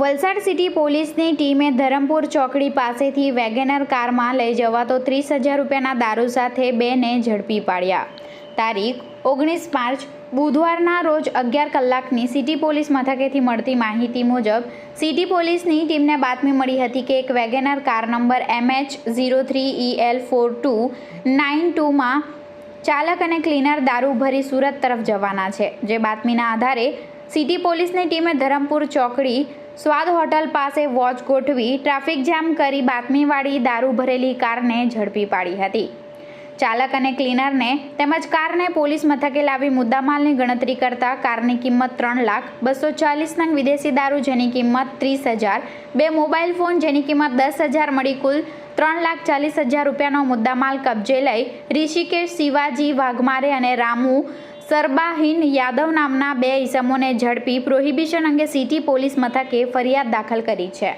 Valsad city પોલીસની ટીમે ધરમપુર ચોકડી પાસેથી વેગેનર કારમાં લઈ જવાતો ત્રીસ હજાર રૂપિયાના દારૂ સાથે બેને ઝડપી પાડ્યા. તારીખ, ઓગણીસ માર્ચ, બુધવારના રોજ અગિયાર કલાકની સિટી પોલીસ મથકેથી મળતી માહિતી મુજબ, સિટી પોલીસની ટીમને બાતમી મળી હતી કે એક WagonR car number MH zero three E L four two nine ટુમાં ચાલક અને ક્લીનર દારૂ ભરી સુરત તરફ જવાના છે. જે બાતમીના આધારે સિટી પોલીસની ટીમે ધરમપુર ચોકડી સ્વાદ હોટલ પાસે વોચ ગોઠવી ટ્રાફિક જામ કરી બાતમીવાળી દારૂ ભરેલી કારને ઝડપી પાડી હતી. ચાલક અને ક્લીનરને તેમજ કારને પોલીસ મથકે લાવી મુદ્દામાલની ગણતરી કરતા કારની કિંમત ત્રણ લાખ, બસો ચાલીસ નંગ વિદેશી દારૂ જેની કિંમત ત્રીસ હજાર, બે મોબાઈલ ફોન જેની કિંમત દસ હજાર મળી કુલ ત્રણ લાખ ચાલીસ હજાર રૂપિયાનો મુદ્દામાલ કબજે લઈ ઋષિકેશ, શિવાજી, વાઘમારે અને રામુ સરબાહીન યાદવ નામના બે ઇસમોને ઝડપી પ્રોહિબિશન અંગે સિટી પોલીસ મથકે ફરિયાદ દાખલ કરી છે.